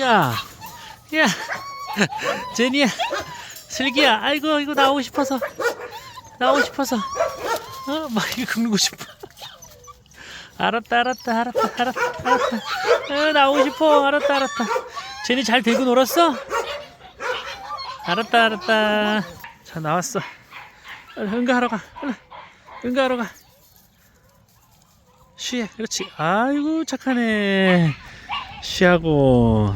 야, 야, 제니야, 슬기야, 아이고 이거 나오고 싶어서 나오고 싶어서 어, 막 이거 긁고 싶어. 알았다, 알았다, 알았다, 알았다, 알았다. 어, 나오고 싶어, 알았다, 알았다. 제니 잘 들고 놀았어? 알았다, 알았다. 자 나왔어. 응가하러 가. 응가하러 가. 쉬해, 그렇지. 아이고 착하네. 쉬하고.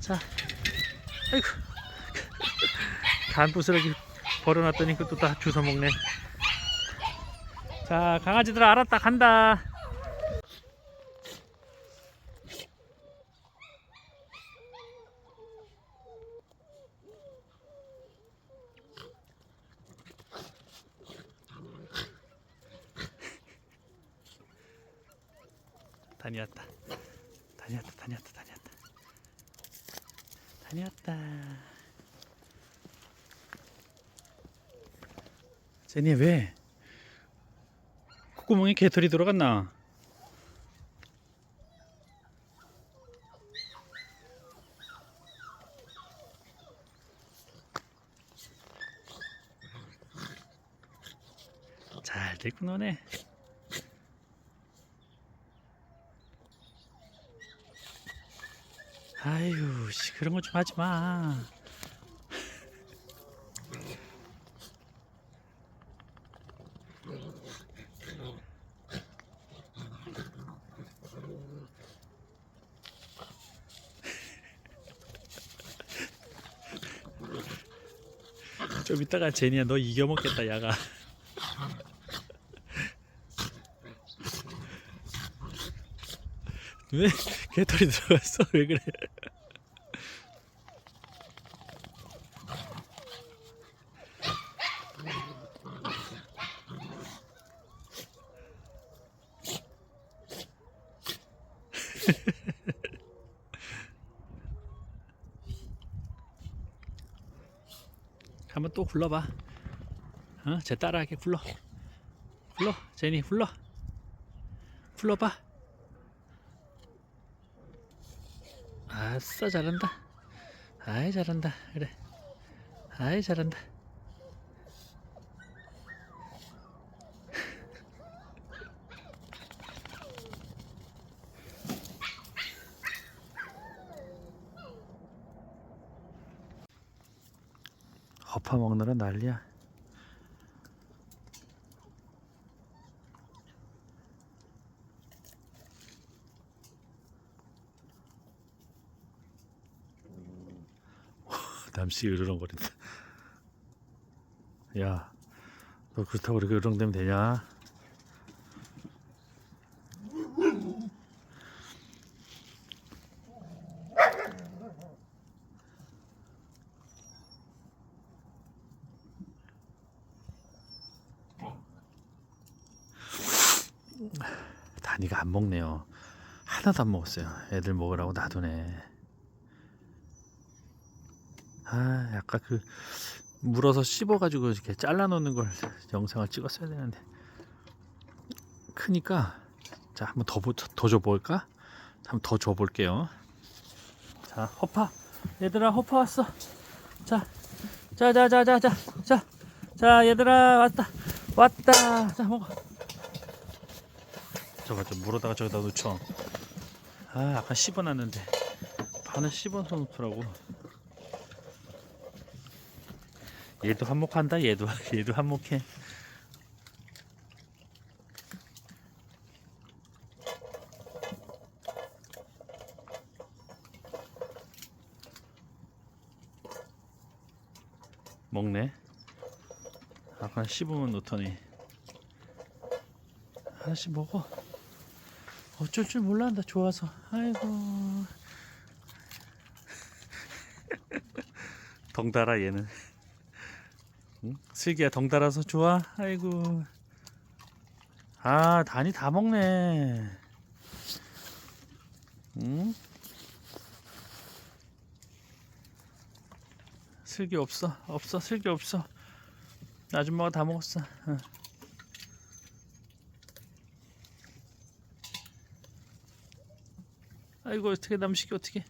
자, 아이고. 간 부스러기 버려놨더니 그것도 다 주워 먹네. 자, 강아지들 알았다 간다. 다녀왔다. 다녀왔다. 다녀왔다. 다녀왔다. 다녀왔다. 제니 왜? 콧구멍에 개털이 들어갔나? 잘 데리고 노네. 아유, 씨, 그런 거 좀 하지 마. 좀 이따가 제니야 너 이겨먹겠다 야가 왜 개털이 들어갔어? 왜 그래? 한번 또 굴러봐. 어? 제 따라하게 굴러. 굴러 제니 굴러. 굴러봐 아싸 잘한다. 아이 잘한다. 그래. 아이 잘한다. 허파 먹느라 난리야 남씨 으르렁거린다. 야, 너 그렇다고 그렇게 으르렁대면 되냐? 다니가 안 먹네요. 하나도 안 먹었어요. 애들 먹으라고 놔두네. 아, 약간 그 물어서 씹어가지고 이렇게 잘라놓는 걸 영상을 찍었어야 되는데 크니까 자 한번 더, 보- 더 줘볼까? 한번 더 줘볼게요. 자 허파 얘들아 허파 왔어. 자, 자, 자, 자, 자, 자, 자, 자 얘들아 왔다, 왔다. 자 먹어. 저거 좀 물어다가 저기다 놓쳐. 아 아까 씹어놨는데 반을 씹어서 놓더라고. 얘도 한몫한다? 얘도 얘도 한몫해. 먹네. 아까 씹으면 놓더니. 하나씩 먹어. 어쩔 줄 몰란다 좋아서. 아이고. 덩달아 얘는 응? 슬기야 덩달아서 좋아? 아이고. 아, 단이 다 먹네. 응? 슬기 없어. 없어. 슬기 없어. 아줌마가 다 먹었어. 응. 아이고 어떻게 남식이 어떻게?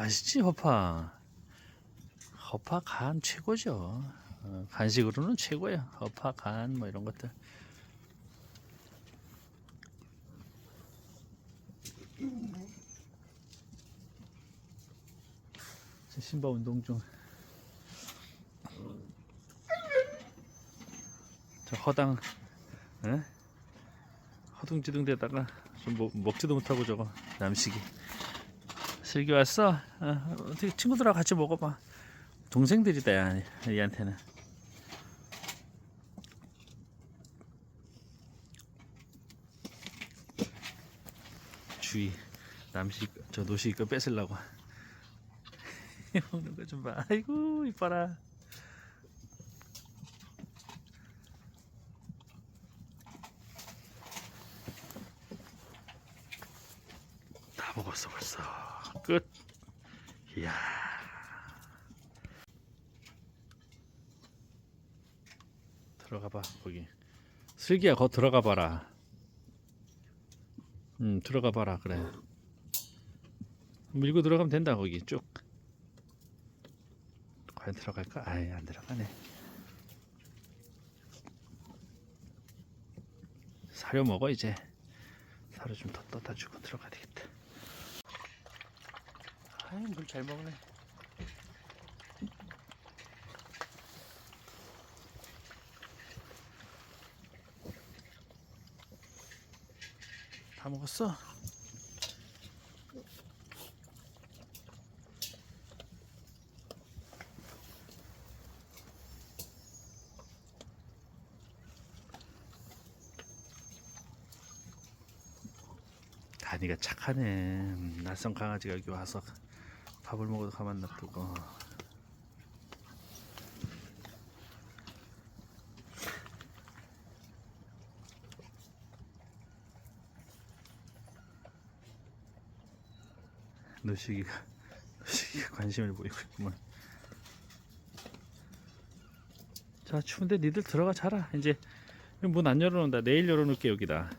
맛있지 허파. 허파 간 최고죠. 어, 간식으로는 최고야. 허파 간 뭐 이런 것들. 제 신바 운동 중. 저 허당, 에? 허둥지둥 대다가 좀 먹, 먹지도 못하고 저거 남식이. 슬기 왔어? 어, 어떻게 친구들하고 같이 먹어봐. 동생들이다 야, 얘한테는. 주의 남식 저 노식 거 뺏으려고 먹는 거 좀 봐. 아이고 이뻐라. 먹었어 벌써. 끝. 이야. 들어가 봐 거기. 슬기야 거 들어가 봐라. 음 들어가 봐라 그래. 밀고 들어가면 된다 거기 쭉. 과연 들어갈까? 아예 안 들어가네. 사료 먹어 이제. 사료 좀 더 떠다 주고 들어가야 되겠다. 아이 물 잘 먹네. 다 먹었어? 다니가 착하네. 음, 낯선 강아지가 여기 와서 밥을 먹어도 가만 놔두고. 노식이가 노식이가 관심을 보이고 있구만. 자 추운데 니들 들어가 자라. 이제 문 안 열어놓는다. 내일 열어놓을게 여기다.